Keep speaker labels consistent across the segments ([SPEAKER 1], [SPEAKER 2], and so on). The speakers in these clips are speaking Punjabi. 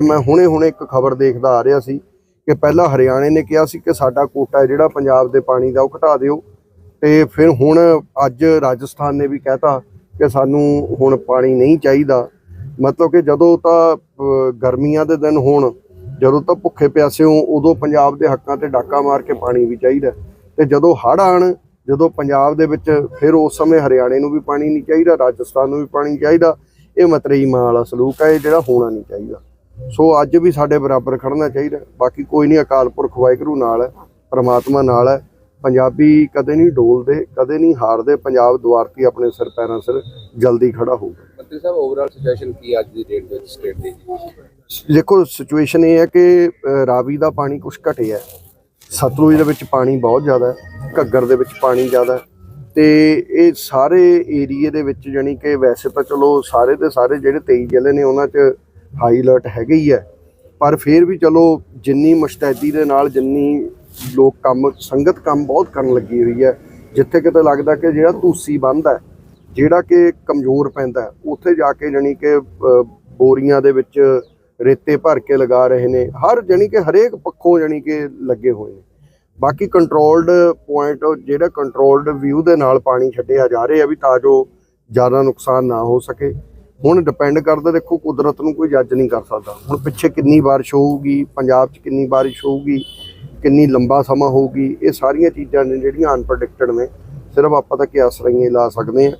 [SPEAKER 1] ਮੈਂ ਹੁਣੇ-ਹੁਣੇ ਇੱਕ ਖਬਰ ਦੇਖਦਾ ਆ ਰਿਹਾ ਸੀ ਕਿ ਪਹਿਲਾਂ ਹਰਿਆਣੇ ਨੇ ਕਿਹਾ ਸੀ ਕਿ ਸਾਡਾ ਕੋਟਾ ਹੈ ਜਿਹੜਾ ਪੰਜਾਬ ਦੇ ਪਾਣੀ ਦਾ ਉਹ ਘਟਾ ਦਿਓ। ਤੇ ਫਿਰ ਹੁਣ ਅੱਜ ਰਾਜਸਥਾਨ ਨੇ ਵੀ ਕਹਿਤਾ ਕਿ ਸਾਨੂੰ ਹੁਣ ਪਾਣੀ ਨਹੀਂ ਚਾਹੀਦਾ। ਮਤਲਬ ਕਿ ਜਦੋਂ ਤਾਂ ਗਰਮੀਆਂ ਦੇ ਦਿਨ ਹੋਣ, ਜਦੋਂ ਤਾਂ ਭੁੱਖੇ ਪਿਆਸੇ ਹੋ ਉਦੋਂ ਪੰਜਾਬ ਦੇ ਹੱਕਾਂ ਤੇ ਡਾਕਾ ਮਾਰ ਕੇ ਪਾਣੀ ਵੀ ਚਾਹੀਦਾ। ਤੇ ਜਦੋਂ ਹੜ੍ਹ ਆਣ ਜਦੋਂ ਪੰਜਾਬ ਦੇ ਵਿੱਚ ਫਿਰ ਉਸ ਸਮੇਂ ਹਰਿਆਣੇ ਨੂੰ ਵੀ ਪਾਣੀ ਨਹੀਂ ਚਾਹੀਦਾ, ਰਾਜਸਥਾਨ ਨੂੰ ਵੀ ਪਾਣੀ ਚਾਹੀਦਾ, ਇਹ ਮਤਰੇਈ ਮਾਂ ਵਾਲਾ ਸਲੂਕ ਹੈ ਇਹ ਜਿਹੜਾ ਹੋਣਾ ਨਹੀਂ ਚਾਹੀਦਾ। ਸੋ ਅੱਜ ਵੀ ਸਾਡੇ ਬਰਾਬਰ ਖੜਨਾ ਚਾਹੀਦਾ। ਬਾਕੀ ਕੋਈ ਨਹੀਂ ਅਕਾਲ ਪੁਰਖ ਵਾਹਿਗੁਰੂ ਨਾਲ ਹੈ ਪ੍ਰਮਾਤਮਾ ਨਾਲ ਹੈ। ਪੰਜਾਬੀ ਕਦੇ ਨਹੀਂ ਡੋਲਦੇ ਕਦੇ ਨਹੀਂ ਹਾਰਦੇ। ਪੰਜਾਬ ਦੁਆਰਤੀ ਆਪਣੇ ਸਿਰ ਪੈਰਾਂ ਸਿਰ ਜਲਦੀ ਖੜਾ ਹੋਊਗਾ।
[SPEAKER 2] ਮੰਤਰੀ ਸਾਹਿਬ ਓਵਰਆਲ ਸਿਚੁਏਸ਼ਨ ਕੀ ਅੱਜ ਦੀ ਡੇਟ ਵਿੱਚ ਸਟੇਟ ਦੀ?
[SPEAKER 1] ਦੇਖੋ ਸਿਚੁਏਸ਼ਨ ਇਹ ਹੈ ਕਿ ਰਾਵੀ ਦਾ ਪਾਣੀ ਕੁਝ ਘਟਿਆ ਹੈ। ਸਤਲੁਜ ਦੇ ਵਿੱਚ ਪਾਣੀ ਬਹੁਤ ਜ਼ਿਆਦਾ ਹੈ ਘੱਗਰ ਦੇ ਵਿੱਚ ਪਾਣੀ ਜ਼ਿਆਦਾ ਤੇ ਇਹ ਸਾਰੇ ਏਰੀਏ ਦੇ ਵਿੱਚ ਜਾਨੀ ਕਿ ਵੈਸੇ ਤਾਂ ਚਲੋ ਸਾਰੇ ਦੇ ਸਾਰੇ ਜਿਹੜੇ 23 ਜ਼ਿਲ੍ਹੇ ਨੇ ਉਹਨਾਂ 'ਚ ਹਾਈ ਅਲਰਟ ਹੈਗੇ ਹੀ ਹੈ ਪਰ ਫਿਰ ਵੀ ਚਲੋ ਜਿੰਨੀ ਮੁਸ਼ਤੈਦੀ ਦੇ ਨਾਲ ਜਿੰਨੀ ਲੋਕ ਕੰਮ, ਸੰਗਤ ਕੰਮ ਬਹੁਤ ਕਰਨ ਲੱਗੀ ਹੋਈ ਹੈ ਜਿੱਥੇ ਕਿਤੇ ਲੱਗਦਾ ਕਿ ਜਿਹੜਾ ਧੂਸੀ ਬੰਦ ਜਿਹੜਾ ਕਿ ਕਮਜ਼ੋਰ ਪੈਂਦਾ, ਉੱਥੇ ਜਾ ਕੇ ਜਾਣੀ ਕਿ ਬੋਰੀਆਂ ਦੇ ਵਿੱਚ ਰੇਤੇ ਭਰ ਕੇ ਲਗਾ ਰਹੇ ਨੇ। ਹਰ ਜਾਣੀ ਕਿ ਹਰੇਕ ਪੱਖੋਂ ਜਾਣੀ ਕਿ ਲੱਗੇ ਹੋਏ ਨੇ। ਬਾਕੀ ਕੰਟਰੋਲਡ ਪੁਆਇੰਟ ਜਿਹੜਾ ਕੰਟਰੋਲਡ ਵਿਊ ਦੇ ਨਾਲ ਪਾਣੀ ਛੱਡਿਆ ਜਾ ਰਿਹਾ ਵੀ ਤਾਂ ਜੋ ਜ਼ਿਆਦਾ ਨੁਕਸਾਨ ਨਾ ਹੋ ਸਕੇ। ਹੁਣ ਡਿਪੈਂਡ ਕਰਦਾ ਦੇਖੋ ਕੁਦਰਤ ਨੂੰ ਕੋਈ ਜੱਜ ਨਹੀਂ ਕਰ ਸਕਦਾ। ਹੁਣ ਪਿੱਛੇ ਕਿੰਨੀ ਬਾਰਿਸ਼ ਹੋਊਗੀ ਪੰਜਾਬ 'ਚ ਕਿੰਨੀ ਬਾਰਿਸ਼ ਹੋਊਗੀ ਕਿੰਨੀ ਲੰਬਾ ਸਮਾਂ ਹੋਊਗੀ ਇਹ ਸਾਰੀਆਂ ਚੀਜ਼ਾਂ ਨੇ ਜਿਹੜੀਆਂ ਅਨਪ੍ਰੈਡਿਕਟਡ ਨੇ। ਸਿਰਫ ਆਪਾਂ ਤਾਂ ਕਿਆਸ ਰਹੀਆਂ ਲਾ ਸਕਦੇ ਹਾਂ।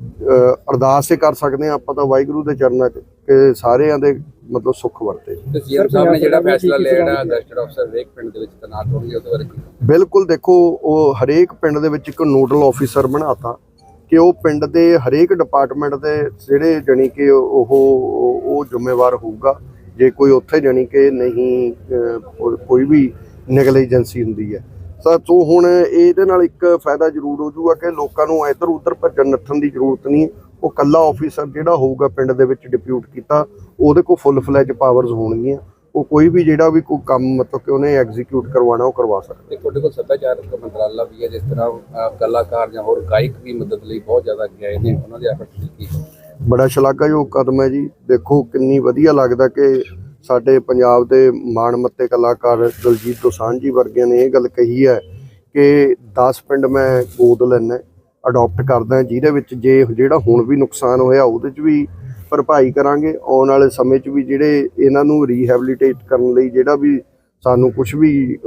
[SPEAKER 1] ਅਹ ਅਰਦਾਸ ਹੀ ਕਰ ਸਕਦੇ ਹਾਂ ਆਪਾਂ ਤਾਂ ਵਾਹਿਗੁਰੂ ਦੇ ਚਰਨਾਂ 'ਚ ਕਿ ਸਾਰਿਆਂ ਦੇ ਮਤਲਬ ਸੁੱਖ ਵਰਤੇ।
[SPEAKER 2] ਤੇ ਸੀਐਮ ਸਾਹਿਬ ਨੇ ਜਿਹੜਾ ਫੈਸਲਾ ਲਿਆ ਜਿਹੜਾ ਗਸਟਡ ਅਫਸਰ ਹਰੇਕ ਪਿੰਡ ਦੇ ਵਿੱਚ ਤੈਨਾਤ ਹੋਣਗੇ ਉਹਦੇ ਬਾਰੇ ਕੀ?
[SPEAKER 1] ਬਿਲਕੁਲ ਦੇਖੋ ਉਹ ਹਰੇਕ ਪਿੰਡ ਦੇ ਵਿੱਚ ਇੱਕ ਨੋਡਲ ਆਫੀਸਰ ਬਣਾਤਾ। ਕਿ ਉਹ ਪਿੰਡ ਦੇ ਹਰੇਕ ਡਿਪਾਰਟਮੈਂਟ ਦੇ ਜਿਹੜੇ ਜਣੀ ਕਿ ਉਹ ਉਹ ਜ਼ਿੰਮੇਵਾਰ ਹੋਊਗਾ। ਜੇ ਕੋਈ ਉੱਥੇ ਜਣੀ ਕਿ ਨਹੀਂ ਕੋਈ ਵੀ ਨੈਗਲੀਜੈਂਸੀ ਹੁੰਦੀ ਹੈ। ਤਾਂ ਸੋ ਹੁਣ ਇਹਦੇ ਨਾਲ ਇੱਕ ਫਾਇਦਾ ਜ਼ਰੂਰ ਹੋ ਜਾਊਗਾ ਕਿ ਲੋਕਾਂ ਨੂੰ ਇੱਧਰ ਉੱਧਰ ਭੱਜਣ ਨੱਠਣ ਦੀ ਜ਼ਰੂਰਤ ਨਹੀਂ ਉਹ ਕੱਲਾ ਆਫੀਸਰ ਜਿਹੜਾ ਹੋਊਗਾ ਪਿੰਡ ਦੇ ਵਿੱਚ ਡਿਪਿਊਟ ਕੀਤਾ, ਉਹਦੇ ਕੋਲ ਫੁੱਲ ਫਲੈਜ ਪਾਵਰਸ ਹੋਣਗੀਆਂ। ਉਹ ਕੋਈ ਵੀ ਜਿਹੜਾ ਵੀ ਕੋਈ ਕੰਮ ਮਤਲਬ ਕਿ ਉਹਨੇ ਐਗਜ਼ੀਕਿਊਟ ਕਰਵਾਉਣਾ ਉਹ ਕਰਵਾ ਸਕਦਾ।
[SPEAKER 2] ਤੇ ਤੁਹਾਡੇ ਕੋਲ ਸੱਭਿਆਚਾਰਕ ਮੰਤਰਾਲਾ ਵੀ ਹੈ ਜਿਸ ਤਰ੍ਹਾਂ ਕਲਾਕਾਰ ਜਾਂ ਹੋਰ ਗਾਇਕ ਵੀ ਮਦਦ ਲਈ ਬਹੁਤ ਜ਼ਿਆਦਾ ਗਏ ਨੇ ਉਹਨਾਂ ਦੇ ਐਫਰਟ ਕੀ
[SPEAKER 1] ਬੜਾ ਸ਼ਲਾਘਾਯੋਗ ਕਦਮ ਹੈ ਜੀ। ਦੇਖੋ ਕਿੰਨੀ ਵਧੀਆ ਲੱਗਦਾ ਕਿ ਸਾਡੇ ਪੰਜਾਬ ਦੇ ਮਾਣਮੱਤੇ ਕਲਾਕਾਰ ਦਲਜੀਤ ਦੋਸਾਂਝ ਜੀ ਵਰਗਿਆਂ ਨੇ ਇਹ ਗੱਲ ਕਹੀ ਹੈ ਕਿ 10 ਪਿੰਡ ਮੈਂ ਗੋਦ ਲੈਣਾ ਅਡਾਪਟ ਕਰਦਾ ਜਿਹਦੇ ਵਿੱਚ ਜੇ ਜਿਹੜਾ ਹੁਣ ਵੀ ਨੁਕਸਾਨ ਹੋਇਆ ਉਹਦੇ 'ਚ ਵੀ ਭਰਪਾਈ ਕਰਾਂਗੇ, ਆਉਣ ਵਾਲੇ ਸਮੇਂ 'ਚ ਵੀ ਜਿਹੜੇ ਇਹਨਾਂ ਨੂੰ ਰੀਹੈਬਿਲਿਟੇਟ ਕਰਨ ਲਈ ਜਿਹੜਾ ਵੀ ਸਾਨੂੰ ਕੁਝ ਵੀ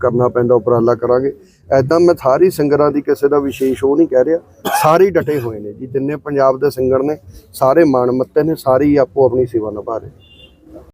[SPEAKER 1] ਕਰਨਾ ਪੈਂਦਾ, ਉਪਰਾਲਾ ਕਰਾਂਗੇ। ਐਦਾਂ ਮੈਂ ਸਾਰੀ ਸਿੰਗਰਾਂ ਦੀ ਕਿਸੇ ਦਾ ਵਿਸ਼ੇਸ਼ ਉਹ ਨਹੀਂ ਕਹਿ ਰਿਹਾ, ਸਾਰੇ ਡਟੇ ਹੋਏ ਨੇ ਜੀ, ਜਿੰਨੇ ਪੰਜਾਬ ਦੇ ਸਿੰਗਰ ਨੇ, ਸਾਰੇ ਮਾਣਮੱਤੇ ਨੇ, ਸਾਰੇ ਹੀ ਆਪੋ ਆਪਣੀ ਸੇਵਾ ਨਿਭਾ ਰਹੇ